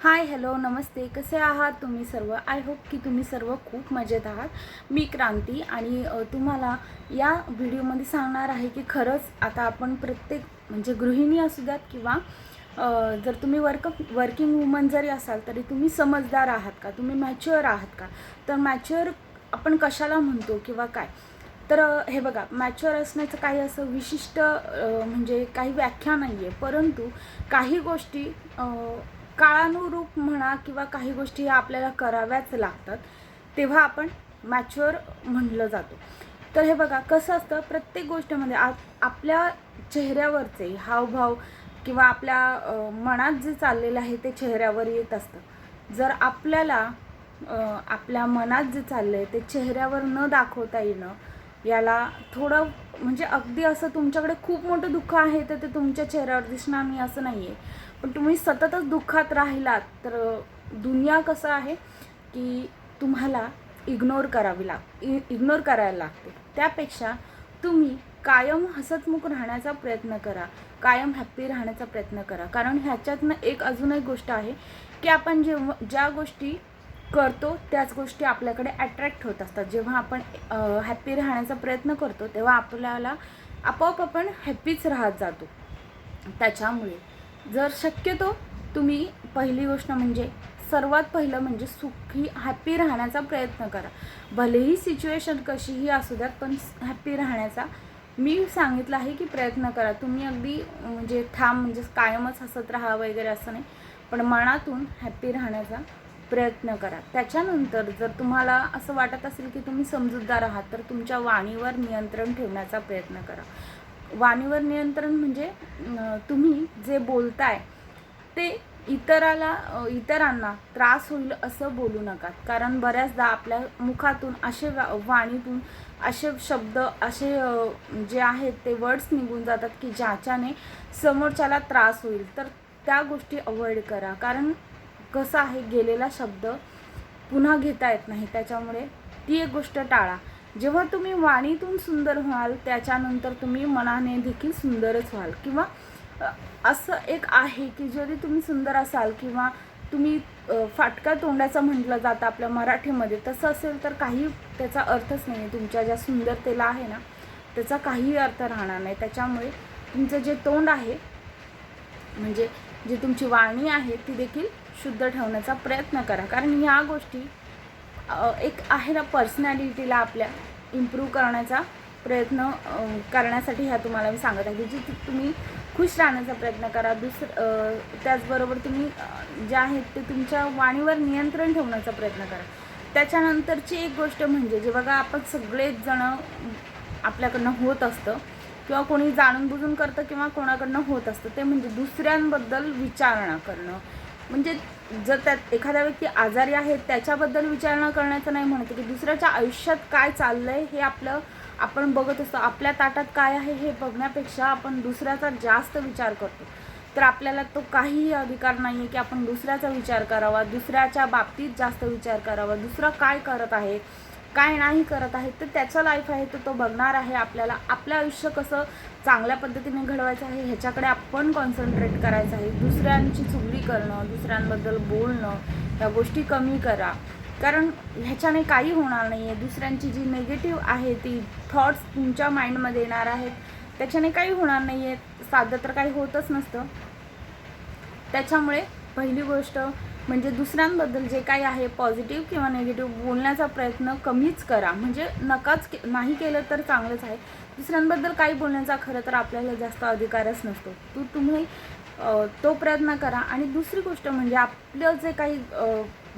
Hi hello नमस्ते. कसे आहात तुम्ही सर्व? आय होप की तुम्ही सर्व खूप मजेत आहात. मी क्रांती आणि तुम्हाला या व्हिडिओमध्ये सांगणार आहे की खरंच आता आपण प्रत्येक म्हणजे गृहिणी असू द्यात किंवा जर तुम्ही वर्क वर्किंग वुमन जरी असाल तरी तुम्ही समजदार आहात का? तुम्ही मॅच्युअर आहात का? तर मॅच्युअर आपण कशाला म्हणतो किंवा काय? तर हे बघा मॅच्युअर असण्याचं काही असं विशिष्ट म्हणजे काही व्याख्या नाही आहे परंतु काही गोष्टी काळानुरूप म्हणा किंवा काही गोष्टी ह्या आपल्याला कराव्याच लागतात तेव्हा आपण मॅच्युअर म्हणलं जातो. तर हे बघा कसं असतं प्रत्येक गोष्टीमध्ये आ आपल्या चेहऱ्यावरचे हावभाव किंवा आपल्या मनात जे चाललेलं आहे ते चेहऱ्यावर येत असतं. जर आपल्याला आपल्या मनात जे चाललं आहे ते चेहऱ्यावर न दाखवता येणं याला थोडं म्हणजे अगदी असं तुमच्याकडे खूप मोठं दुःख आहे तर ते तुमच्या चेहऱ्यावर दिसणार नाही असं नाही आहे पण तुम्ही सततच दुःखात राहिलात तर दुनिया कसं आहे की तुम्हाला इग्नोर करावी लाग इ इग्नोर करायला लागते. त्यापेक्षा तुम्ही कायम हसतमुख राहण्याचा प्रयत्न करा कायम हॅप्पी राहण्याचा प्रयत्न करा. कारण ह्याच्यातनं एक अजून एक गोष्ट आहे की आपण जेव्हा ज्या गोष्टी करतो त्याच गोष्टी आपल्याकडे अट्रॅक्ट होत असतात. जेव्हा आपण हॅप्पी राहण्याचा प्रयत्न करतो तेव्हा आपल्याला आपोआप आपण हॅप्पीच राहत जातो. त्याच्यामुळे जर शक्यतो तुम्ही पहिली गोष्ट म्हणजे सर्वात पहिलं म्हणजे सुखी हॅप्पी राहण्याचा प्रयत्न करा. भलेही सिच्युएशन कशीही असू द्यात पण हॅप्पी राहण्याचा. मी सांगितलं आहे की प्रयत्न करा. तुम्ही अगदी म्हणजे ठाम म्हणजे कायमच हसत राहा वगैरे असं नाही पण मनातून हॅप्पी राहण्याचा प्रयत्न करा. त्याच्यानंतर जर तुम्हाला असं वाटत असेल की तुम्ही समजूतदार आहात तर तुमच्या वाणीवर नियंत्रण ठेवण्याचा प्रयत्न करा. वाणीवर नियंत्रण म्हणजे तुम्ही जे बोलताय ते इतराला इतरांना त्रास होईल असं बोलू नका. कारण बऱ्याचदा आपल्या मुखातून असे वा- वाणीतून असे शब्द असे जे आहेत ते वर्ड्स निघून जातात की ज्याच्याने समोरच्याला त्रास होईल. तर त्या गोष्टी अवॉइड करा. कारण कसं आहे गेलेला शब्द पुन्हा घेता येत नाही. त्याच्यामुळे ती एक गोष्ट टाळा. जेव्हा तुम्ही वाणीतून सुंदर व्हाल त्याच्यानंतर तुम्ही मनाने देखील सुंदरच व्हाल. किंवा असं एक आहे की जरी तुम्ही सुंदर असाल किंवा तुम्ही फाटका तोंडाचं म्हटलं जातं आपल्या मराठीमध्ये तसं असेल तर काही त्याचा अर्थच नाही आहे. तुमच्या ज्या सुंदरतेला आहे ना त्याचा काही अर्थ राहणार नाही. त्याच्यामुळे तुमचं जे तोंड आहे म्हणजे जी तुमची वाणी आहे ती देखील शुद्ध ठेवण्याचा प्रयत्न करा. कारण ह्या गोष्टी एक आहे ना पर्सनॅलिटीला आपल्या इम्प्रूव्ह करण्याचा प्रयत्न करण्यासाठी ह्या तुम्हाला मी सांगत आहे. की जी तुम्ही खुश राहण्याचा प्रयत्न करा. दुसरं त्याचबरोबर तुम्ही जे आहेत ते तुमच्या वाणीवर नियंत्रण ठेवण्याचा प्रयत्न करा. त्याच्यानंतरची एक गोष्ट म्हणजे जे बघा आपण सगळेच जण आपल्याकडनं होत असतं किंवा कोणी जाणून बुजून करतं किंवा कोणाकडनं होत असतं ते म्हणजे दुसऱ्यांबद्दल विचारणा करणं. म्हणजे जर त्यात एखादा व्यक्ती आजारी आहे त्याच्याबद्दल विचारणा करण्याचं नाही म्हणत की दुसऱ्याच्या आयुष्यात काय चाललंय हे आपलं आपण बघत असतो. आपल्या ताटात काय आहे हे बघण्यापेक्षा आपण दुसऱ्याचा जास्त विचार करतो. तर आपल्याला तो काहीही अधिकार नाही आहे की आपण दुसऱ्याचा विचार करावा दुसऱ्याच्या बाबतीत जास्त विचार करावा दुसरा काय करत आहे काय नाही करत आहे तर त्याचं लाईफ आहे तर तो बघणार आहे आपल्याला. आपलं आयुष्य कसं चांगल्या पद्धतीने घडवायचं आहे ह्याच्याकडे आपण कॉन्सन्ट्रेट करायचं आहे. दुसऱ्यांची चुगली करणं दुसऱ्यांबद्दल बोलणं ह्या गोष्टी कमी करा. कारण ह्याच्याने काही होणार नाही आहे दुसऱ्यांची जी निगेटिव्ह आहे ती थॉट्स तुमच्या माइंडमध्ये येणार आहेत. त्याच्याने काही होणार नाही आहे साधं तर काही होतच नसतं. त्याच्यामुळे पहिली गोष्ट म्हणजे दुसऱ्यांबद्दल जे काही आहे पॉझिटिव्ह किंवा निगेटिव्ह बोलण्याचा प्रयत्न कमीच करा. म्हणजे नकाच के नाही केलं तर चांगलंच आहे. दुसऱ्यांबद्दल काही बोलण्याचा खरं तर आपल्याला जास्त अधिकारच नसतो. तू तुम्ही तो प्रयत्न करा. आणि दुसरी गोष्ट म्हणजे आपलं जे काही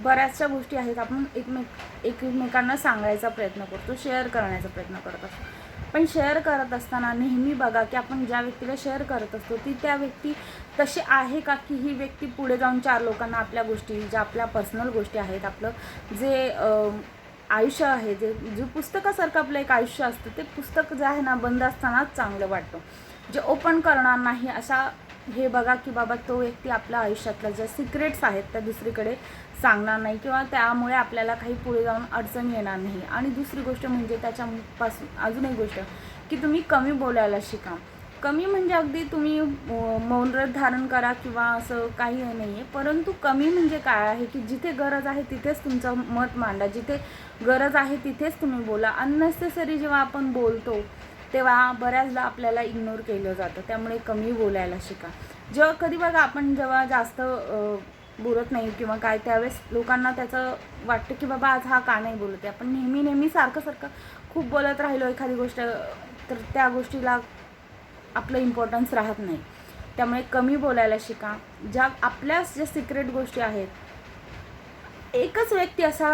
बऱ्याचशा गोष्टी आहेत आपण एकमेक एकमेकांना सांगायचा प्रयत्न करतो शेअर करण्याचा प्रयत्न करत असतो. पण शेअर करत असताना नेहमी बघा की आपण ज्या व्यक्तीला शेअर करत असतो ती त्या व्यक्ती तशी आहे का की ही व्यक्ती पुढे जाऊन चार लोकांना आपल्या गोष्टी ज्या आपल्या पर्सनल गोष्टी आहेत आपलं जे आयुष्य आहे जे जे पुस्तकासारखं आपलं एक आयुष्य असतं ते पुस्तक जे आहे ना बंद असतानाच चांगलं वाटतं. जे ओपन करणार नाही अशा हे बघा की बाबा तो व्यक्ती आपल्या आयुष्यातल्या ज्या सिक्रेट्स आहेत त्या दुसरीकडे सांगणार नाही किंवा त्यामुळे आपल्याला काही पुढे जाऊन अडचण येणार नाही. आणि दुसरी गोष्ट म्हणजे त्याच्यापासून अजून एक गोष्ट की तुम्ही कमी बोलायला शिका. कमी म्हणजे अगदी तुम्ही मौनव्रत धारण करा किंवा असं काही नाही आहे परंतु कमी म्हणजे काय आहे की जिथे गरज आहे तिथेच तुमचं मत मांडा. जिथे गरज आहे तिथेच तुम्ही बोला. अननेसेसरी जेव्हा आपण बोलतो तेव्हा बऱ्याचदा आपल्याला इग्नोर केलं जातं. त्यामुळे कमी बोलायला शिका. जेव्हा कधी बघा आपण जेव्हा जास्त बोलत नाही किंवा काय त्यावेळेस लोकांना त्याचं वाटतं की बाबा आज हा का नाही बोलत आहे आपण नेहमी नेहमी सारखं सारखं खूप बोलत राहिलो एखादी गोष्ट तर त्या गोष्टीला आपलं इम्पॉर्टन्स राहत नाही. त्यामुळे कमी बोलायला शिका. ज्या आपल्याच ज्या सिक्रेट गोष्टी आहेत एकच व्यक्ती असा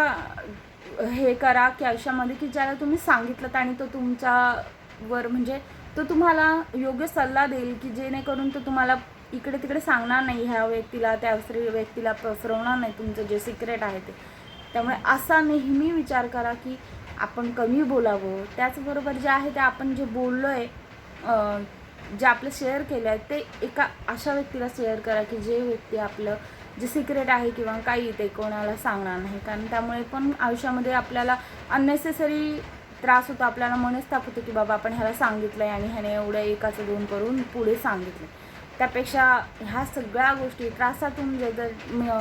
हे करा की आयुष्यामध्ये की ज्याला तुम्ही सांगितलं आणि तो तुमच्यावर म्हणजे तो तुम्हाला योग्य सल्ला देईल की जेणेकरून तो तुम्हाला इकडे तिकडे सांगणार नाही ह्या व्यक्तीला त्या स्त्री व्यक्तीला पसरवणार नाही तुमचं जे सिक्रेट आहे ते. त्यामुळे असा नेहमी विचार करा की आपण कमी बोलावं. त्याचबरोबर जे आहे ते आपण जे बोललो आहे जे आपलं शेअर केलं आहे ते एका अशा व्यक्तीला शेअर करा की जे व्यक्ती आपलं जे सिक्रेट आहे किंवा काही ते कोणाला सांगणार नाही. कारण त्यामुळे पण आयुष्यामध्ये आपल्याला अननेसेसरी त्रास होतो. आपल्याला मनस्ताप होतो की बाबा आपण ह्याला सांगितलं आहे आणि ह्याने एवढं एकाचं दोन करून पुढे सांगितलं त्यापेक्षा ह्या सगळ्या गोष्टी त्रासातून जे जर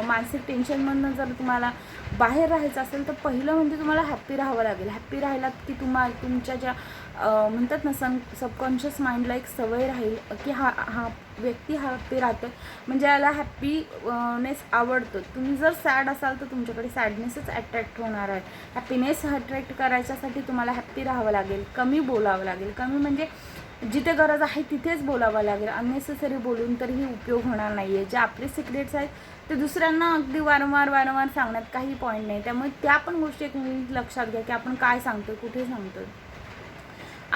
मानसिक टेन्शनमधनं जर तुम्हाला बाहेर राहायचं असेल तर पहिलं म्हणजे तुम्हाला हॅप्पी राहावं लागेल. हॅप्पी राहिलात की तुम्हाला तुमच्या ज्या म्हणतात ना सन सबकॉन्शियस माइंडला एक सवय राहील की हा हा व्यक्ती हा हॅप्पी राहतो म्हणजे याला हॅप्पीनेस आवडतो. तुम्ही जर सॅड असाल तर तुमच्याकडे सॅडनेसच अट्रॅक्ट होणार आहे. हॅपीनेस अट्रॅक्ट करायच्यासाठी तुम्हाला हॅप्पी राहावं लागेल. कमी बोलावं लागेल. कमी म्हणजे जिथे गरज आहे तिथेच बोलावं लागेल. अननेसेसरी बोलून तरीही उपयोग होणार नाही आहे जे आपले सिक्रेट्स आहेत ते दुसऱ्यांना अगदी वारंवार वारंवार सांगण्यात काही पॉईंट नाही. त्यामुळे त्या पण गोष्टी एक लक्षात घ्या की आपण काय सांगतो कुठे सांगतो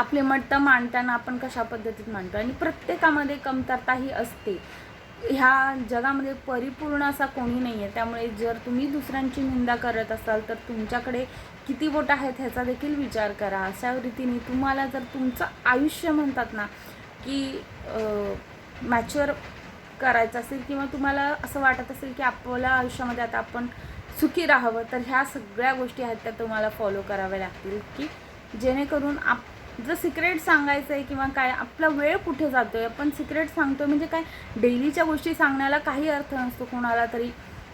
आपले मत मांडताना आपण कशा पद्धतीत मांडतो? आणि प्रत्येकामध्ये कमतरता ही असते. ह्या जगामध्ये परिपूर्ण असा कोणी नाही आहे त्यामुळे जर तुम्ही दुसऱ्यांची निंदा करत असाल तर तुमच्याकडे किती बोट आहेत ह्याचा देखील विचार करा. अशा रीतीने तुम्हाला जर तुमचं आयुष्य म्हणतात ना की मॅच्युअर करायचं असेल किंवा तुम्हाला असं वाटत असेल की आपल्या आयुष्यामध्ये आता आपण सुखी राहावं तर ह्या सगळ्या गोष्टी आहेत त्या तुम्हाला फॉलो कराव्या लागतील. की जेणेकरून आप जर सिक्रेट सांगायचं आहे किंवा काय आपला वेळ कुठे जातो आहे आपण सिक्रेट सांगतो म्हणजे काय? डेलीच्या गोष्टी सांगण्याला काही अर्थ नसतो कोणाला तरी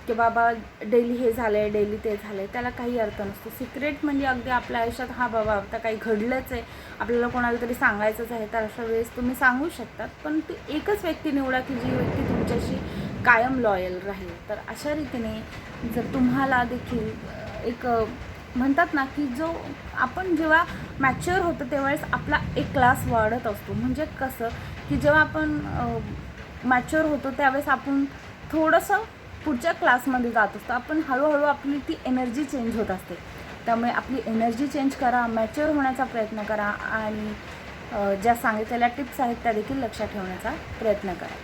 की बाबा डेली हे झालं आहे डेली ते झालं आहे त्याला काही अर्थ नसतो. सिक्रेट म्हणजे अगदी आपल्या आयुष्यात हा बाबा आता काही घडलंच आहे आपल्याला कोणाला तरी सांगायचंच आहे तर अशा वेळेस तुम्ही सांगू शकतात. पण ती एकच व्यक्ती निवडा की जी व्यक्ती तुमच्याशी कायम लॉयल राहील. तर अशा रीतीने जर तुम्हाला देखील एक म्हणतात ना की जो आपण जेव्हा मॅच्युअर होतो त्यावेळेस आपला एक क्लास वाढत असतो. म्हणजे कसं की जेव्हा आपण मॅच्युअर होतो त्यावेळेस आपण थोडंसं पुढच्या क्लासमध्ये जात असतो. आपण हळूहळू आपली ती एनर्जी चेंज होत असते. त्यामुळे आपली एनर्जी चेंज करा मॅच्युअर होण्याचा प्रयत्न करा आणि ज्या सांगितलेल्या टिप्स आहेत त्या देखील लक्षात ठेवण्याचा प्रयत्न करा.